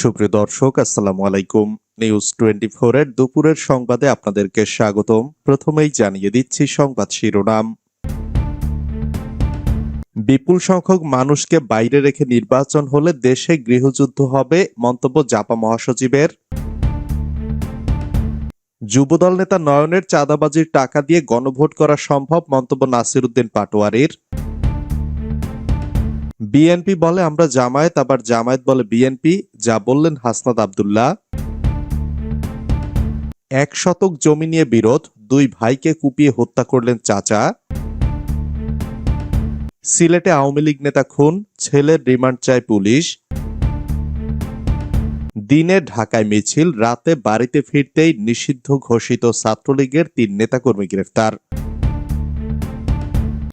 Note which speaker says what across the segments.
Speaker 1: সুপ্রিয় দর্শক, আসসালামু আলাইকুম। নিউজ টোয়েন্টি এর দুপুরের সংবাদে আপনাদেরকে স্বাগতম। প্রথমেই জানিয়ে দিচ্ছি সংবাদ শিরোনাম। বিপুল সংখ্যক মানুষকে বাইরে রেখে নির্বাচন হলে দেশে গৃহযুদ্ধ হবে মন্তব্য জাপা মহাসচিবের। যুবদল নেতা নয়নের চাঁদাবাজির টাকা দিয়ে গণভোট করা সম্ভব মন্তব্য নাসিরুদ্দিন পাটোয়ারির। বিএনপি বলে আমরা জামায়াত, আবার জামায়াত বলে বিএনপি, যা বললেন হাসনাত আব্দুল্লাহ। এক শতক জমি নিয়ে বিরোধ, দুই ভাইকে কুপিয়ে হত্যা করলেন চাচা। সিলেটে আওয়ামী লীগ নেতা খুন, ছেলের রিমান্ড চায় পুলিশ। দিনে ঢাকায় মিছিল, রাতে বাড়িতে ফিরতেই নিষিদ্ধ ঘোষিত ছাত্রলীগের তিন নেতাকর্মী গ্রেফতার।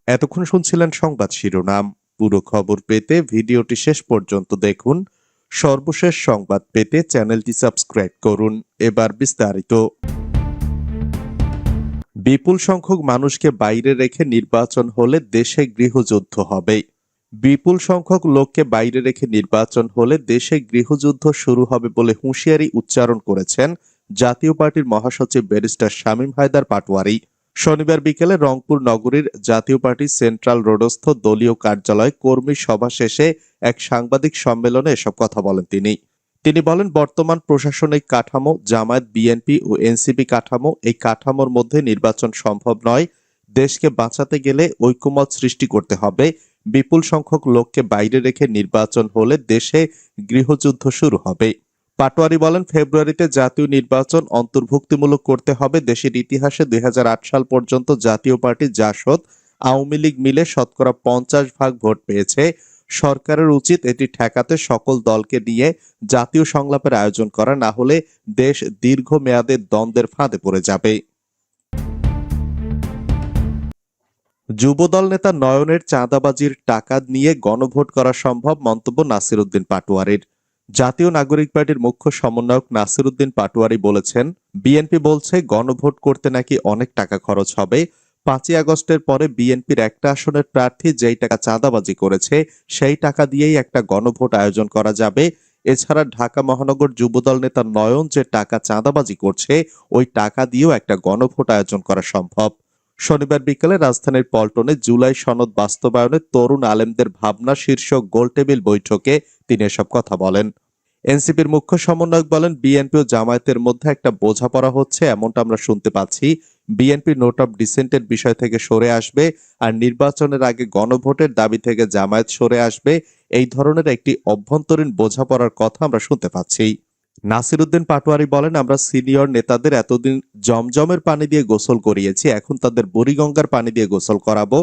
Speaker 1: এতক্ষণ শুনছিলেন সংবাদ শিরোনাম। পুরো খবর পেতে ভিডিওটি শেষ পর্যন্ত দেখুন। সর্বশেষ সংবাদ পেতে চ্যানেলটি সাবস্ক্রাইব করুন। এবার বিস্তারিত। বিপুল সংখ্যক মানুষকে বাইরে রেখে নির্বাচন হলে দেশে গৃহযুদ্ধ হবে। বিপুল সংখ্যক লোককে বাইরে রেখে নির্বাচন হলে দেশে গৃহযুদ্ধ শুরু হবে বলে হুঁশিয়ারি উচ্চারণ করেছেন জাতীয় পার্টির মহাসচিব ব্যারিস্টার শামীম হায়দার পাটোয়ারি। শনিবার বিকেলে রংপুর নগরীর জাতীয় পার্টি সেন্ট্রাল রোডস্থ দলীয় কার্যালয় কর্মী সভা শেষে এক সাংবাদিক সম্মেলনে এসব কথা বলেন তিনি। তিনি বলেন, বর্তমান প্রশাসনিক কাঠামো, জামায়াত, বিএনপি ও এনসিপি কাঠামো এই কাঠামোর মধ্যে নির্বাচন সম্ভব নয়। দেশকে বাঁচাতে গেলে ঐক্যমত সৃষ্টি করতে হবে। বিপুল সংখ্যক লোককে বাইরে রেখে নির্বাচন হলে দেশে গৃহযুদ্ধ শুরু হবে। পাটোয়ারি বলেন, ফেব্রুয়ারিতে জাতীয় নির্বাচন অন্তর্ভুক্তিমূলক করতে হবে। দেশের ইতিহাসে দুই হাজার আট সাল পর্যন্ত জাতীয় পার্টি জাসদ আওয়ামী লীগ মিলে শতকরা পঞ্চাশ ভাগ ভোট পেয়েছে। সরকারের উচিত এটি ঠেকাতে সকল দলকে নিয়ে জাতীয় সংলাপের আয়োজন করা, না হলে দেশ দীর্ঘমেয়াদে দ্বন্দ্বের ফাঁদে পড়ে যাবে। যুবদল নেতা নয়নের চাঁদাবাজির টাকা নিয়ে গণভোট করা সম্ভব, মন্তব্য নাসিরুদ্দিন পাটোয়ারির। জাতীয় নাগরিক পার্টির মুখ্য সমন্বয়ক নাসিরুদ্দিন পাটোয়ারি বলেছেন, বিএনপি বলছে গণভোট করতে নাকি অনেক টাকা খরচ হবে। পাঁচই আগস্টের পরে বিএনপির একটা আসনের প্রার্থী যেই টাকা চাঁদাবাজি করেছে, সেই টাকা দিয়েই একটা গণভোট আয়োজন করা যাবে। এছাড়া ঢাকা মহানগর যুবদল নেতা নয়ন যে টাকা চাঁদাবাজি করছে, ওই টাকা দিয়েও একটা গণভোট আয়োজন করা সম্ভব। শনিবার বিকেলে রাজধানীর পল্টনে জুলাই সনদ বাস্তবায়নে তরুণ আলেমদের ভাবনা শীর্ষক গোলটেবিল বৈঠকে তিনি এসব কথা বলেন। এনসিপির মুখ্য সমন্বয়ক বলেন, বিএনপি ও জামায়াতের মধ্যে একটা বোঝাপড়া হচ্ছে, এমনটা আমরা শুনতে পাচ্ছি। বিএনপি নোট অফ ডিসেন্টের বিষয় থেকে সরে আসবে আর নির্বাচনের আগে গণভোটের দাবি থেকে জামায়াত সরে আসবে। এই ধরনের একটি অভ্যন্তরীণ বোঝাপড়ার কথা আমরা শুনতে পাচ্ছি। নাসিরুদ্দিন পাটোয়ারি বলেন, আমরা সিনিয়র নেতাদের এতদিন জমজমের পানি দিয়ে গোসল করিয়েছি, এখন তাদের বুড়িগঙ্গার পানি দিয়ে গোসল করাবো,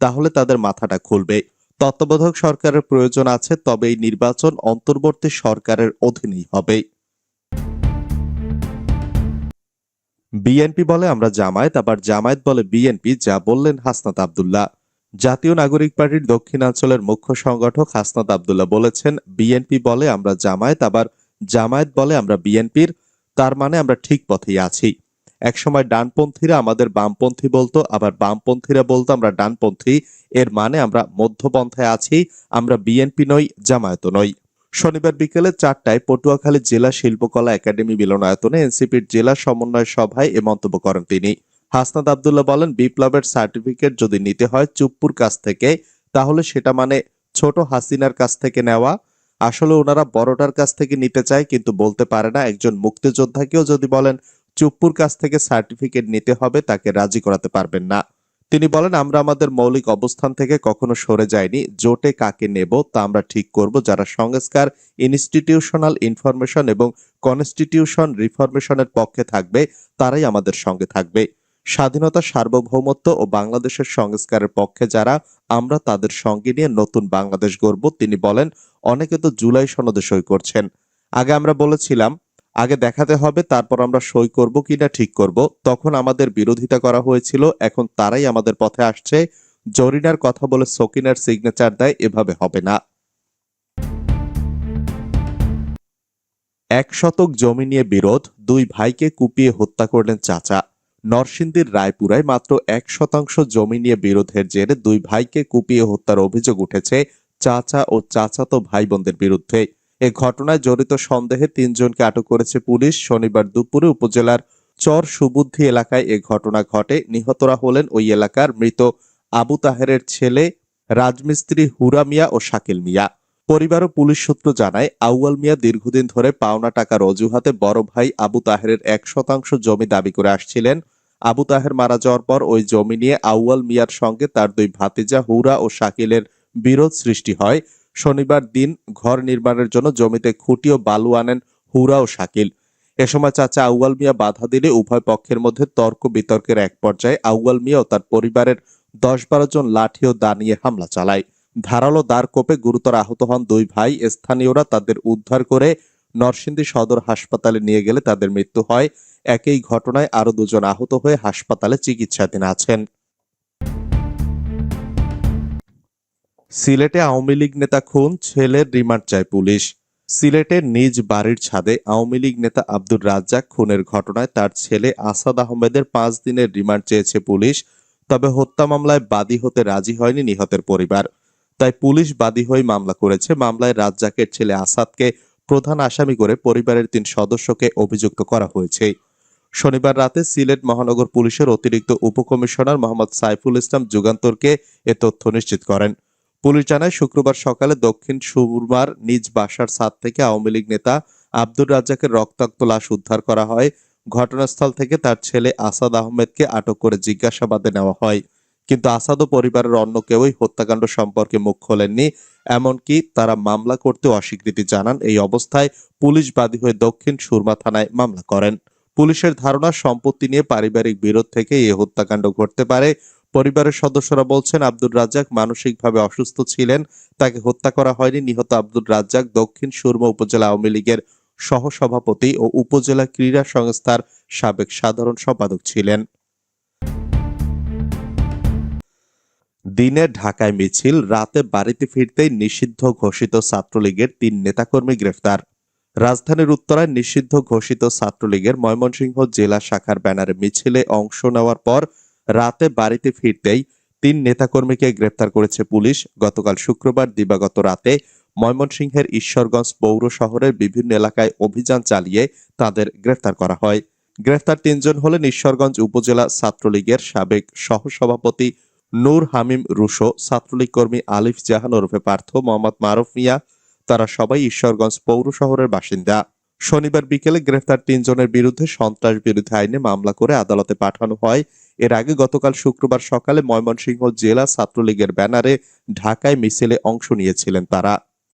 Speaker 1: তাহলে তাদের মাথাটা খুলবে। তত্ত্বাবধায়ক সরকারের প্রয়োজন আছে, তবে এই নির্বাচন অন্তর্বর্তী সরকারের অধীনেই হবে। বিএনপি বলে, আমরা জামায়াত, আবার জামায়াত বলে বিএনপি, যা বললেন হাসনাত আবদুল্লাহ। জাতীয় নাগরিক পার্টির দক্ষিণাঞ্চলের মুখ্য সংগঠক হাসনাত আব্দুল্লাহ বলেছেন, বিএনপি বলে, আমরা জামায়াত, আবার জামায়াত বলে আমরা বিএনপির, তার মানে আমরা ঠিক পথেই আছি। একসময় ডানপন্থীরা আমাদের বামপন্থী বলতো, আবার বামপন্থীরা বলতো আমরা ডানপন্থী, এর মানে আমরা মধ্যপন্থায় আছি, আমরা বিএনপি নই জামায়াত নই। শনিবার বিকেলে চারটায় পটুয়াখালী জেলা শিল্পকলা একাডেমি মিলনায়তনে এনসিপির জেলা সমন্বয় সভায় এ মন্তব্য করেন তিনি। হাসনাদ আবদুল্লাহ বলেন, বিপ্লবের সার্টিফিকেট যদি নিতে হয় চুপ্পুর কাছ থেকে, তাহলে সেটা মানে ছোট হাসিনার কাছ থেকে নেওয়া আসলে ওনারা বড়টার কাছ থেকে নিতে চায়, কিন্তু বলতে পারে না। একজন মুক্তিযোদ্ধাকেও যদি বলেন, চুপ্পুর কাছ থেকে সার্টিফিকেট নিতে হবে, তাকে রাজি করাতে পারবেন না। তিনি বলেন, আমরা আমাদের মৌলিক অবস্থান থেকে কখনো সরে যাইনি। জোটে কাকে নেব, তা আমরা ঠিক করব। যারা সংস্কার ইনস্টিটিউশনাল ইনফরমেশন এবং কনস্টিটিউশন রিফরমেশনের পক্ষে থাকবে, তারাই আমাদের সঙ্গে থাকবে। স্বাধীনতা, সার্বভৌমত্ব ও বাংলাদেশের সংস্কারের পক্ষে যারা, আমরা তাদের সঙ্গে নিয়ে নতুন বাংলাদেশ গড়ব, তিনি বলেন, অনেকে তো জুলাই সনদে সই করছেন। আগে আমরা বলেছিলাম, আগে দেখাতে হবে, তারপর আমরা সই করব কিনা ঠিক করব। তখন আমাদের বিরোধিতা করা হয়েছিল, এখন তারাই আমাদের পথে আসছে। জরিনার কথা বলে সকিনার সিগনেচার দেয়, এভাবে হবে না। এক শতক জমি নিয়ে বিরোধ, দুই ভাইকে কুপিয়ে হত্যা করলেন চাচা। নরসিংদীর রায়পুরায় মাত্র এক শতাংশ জমি নিয়ে বিরোধের জেরে দুই ভাইকে কুপিয়ে হত্যার অভিযোগ উঠেছে চাচা ও চাচাতো ভাই বোনদের বিরুদ্ধে। এ ঘটনায় জড়িত সন্দেহে তিনজনকে আটক করেছে পুলিশ। শনিবার দুপুরে উপজেলার চর সুবুদ্ধি এলাকায় এ ঘটনা ঘটে। নিহতরা হলেন ওই এলাকার মৃত আবু তাহেরের ছেলে, রাজমিস্ত্রি হুরা মিয়া ও শাকিল মিয়া। পরিবার ও পুলিশ সূত্র জানায়, আউয়াল মিয়া দীর্ঘদিন ধরে পাওনা টাকার অজুহাতে বড় ভাই আবু তাহেরের এক শতাংশ জমি দাবি করে আসছিলেন। আবু তাহের মারা যাওয়ার পর ওই জমি নিয়ে আউয়াল মিয়ার সঙ্গে তার দুই ভাতিজা হুরা ও শাকিলের বিরোধ সৃষ্টি হয়। শনিবার দিন ঘর নির্মাণের জন্য জমিতে খুঁটি ও বালু আনেন হুরা ও শাকিল। এ সময় চাচা আউয়াল মিয়া বাধা দিলে উভয় পক্ষের মধ্যে তর্ক বিতর্কের এক পর্যায়ে আউয়াল মিয়া ও তার পরিবারের দশ বারো জন লাঠি ও দা নিয়ে হামলা চালায়। ধারালো কোপে গুরুতর আহত হন দুই ভাই। স্থানীয়রা তাদের উদ্ধার করে নরসিংদী সদর হাসপাতালে নিয়ে গেলে তাদের মৃত্যু হয়। একই ঘটনায় আরও দুজন আহত হয়ে হাসপাতালে চিকিৎসাধীন আছেন। সিলেটে আওয়ামী লীগ নেতা খুন, ছেলের রিমান্ড চায় পুলিশ। সিলেটের নিজ বাড়ির ছাদে আওয়ামী লীগ নেতা আব্দুর রাজ্জাক খুনের ঘটনায় তার ছেলে আসাদ আহমেদের পাঁচ দিনের রিমান্ড চেয়েছে পুলিশ, তবে হত্যা মামলায় বাদী হতে রাজি হয়নি নিহতের পরিবার। তাই পুলিশ বাদী হয়ে মামলা করেছে। মামলায় রাজ্জাকের ছেলে আসাদকে প্রধান আসামি করে পরিবারের তিন সদস্যকে অভিযুক্ত করা হয়েছে। শনিবার রাতে সিলেট মহানগর পুলিশের অতিরিক্ত উপকমিশনার মোহাম্মদ সাইফুল ইসলাম যুগান্তরকে এ তথ্য নিশ্চিত করেন। পুলিশ জানায়, শুক্রবার সকালে দক্ষিণ সুরমার নিজ বাসার ছাদ থেকে আওয়ামী লীগ নেতা আব্দুর রাজ্জাকের রক্তাক্ত লাশ উদ্ধার করা হয়। ঘটনাস্থল থেকে তার ছেলে আসাদ আহমেদকে আটক করে জিজ্ঞাসাবাদে নেওয়া হয়। কিন্তু আসাদ পরিবারের অন্য কেউই হত্যাকাণ্ড সম্পর্কে মুখ খোলেননি, এমনকি তারা মামলা করতে অস্বীকৃতি জানান। এই অবস্থায় পুলিশ বাদী হয়ে দক্ষিণ সুরমা থানায় মামলা করেন। পুলিশের ধারণা, সম্পত্তি নিয়ে পারিবারিক বিরোধ থেকে এই হত্যাকাণ্ড ঘটতে পারে। পরিবারের সদস্যরা বলছেন, আব্দুর রাজ্জাক মানসিকভাবে অসুস্থ ছিলেন, তাকে হত্যা করা হয়নি। নিহত আব্দুর রাজ্জাক দক্ষিণ সুরমা উপজেলা আওয়ামী লীগের সহসভাপতি ও উপজেলা ক্রীড়া সংস্থার সাবেক সাধারণ সম্পাদক ছিলেন। দিনে ঢাকায় মিছিল, রাতে বাড়িতে ফিরতেই নিষিদ্ধ ঘোষিত ছাত্রলীগের তিন নেতাকর্মী গ্রেফতার। রাজধানীর উত্তরায় নিষিদ্ধ ঘোষিত ছাত্রলীগের ময়মনসিংহ জেলা শাখার ব্যানারে মিছিলে অংশ নেওয়ার পর রাতে বাড়িতে ফিরতেই তিন নেতাকর্মীকে গ্রেফতার করেছে পুলিশ। গতকাল শুক্রবার দিবাগত রাতে ময়মনসিংহের ঈশ্বরগঞ্জ পৌর শহরের বিভিন্ন এলাকায় অভিযান চালিয়ে তাদের গ্রেফতার করা হয়। গ্রেফতার তিনজন হলেন ঈশ্বরগঞ্জ উপজেলা ছাত্রলীগের সাবেক সহসভাপতি নূর হামিম রুশো, ছাত্রলীগ কর্মী আলিফ জাহান ওরফে পার্থ, মোহাম্মদ মারুফ মিয়া, তারা সবাই ঈশ্বরগঞ্জ পৌর শহরের বাসিন্দা। শনিবার বিকেলে গ্রেফতার তিনজনের বিরুদ্ধে সন্ত্রাস বিরোধী আইনে মামলা করে আদালতে পাঠানো হয়। এর আগে গতকাল শুক্রবার সকালে ময়মনসিংহ জেলা ছাত্রলীগের ব্যানারে ঢাকায় মিছিলে অংশ নিয়েছিলেন তারা।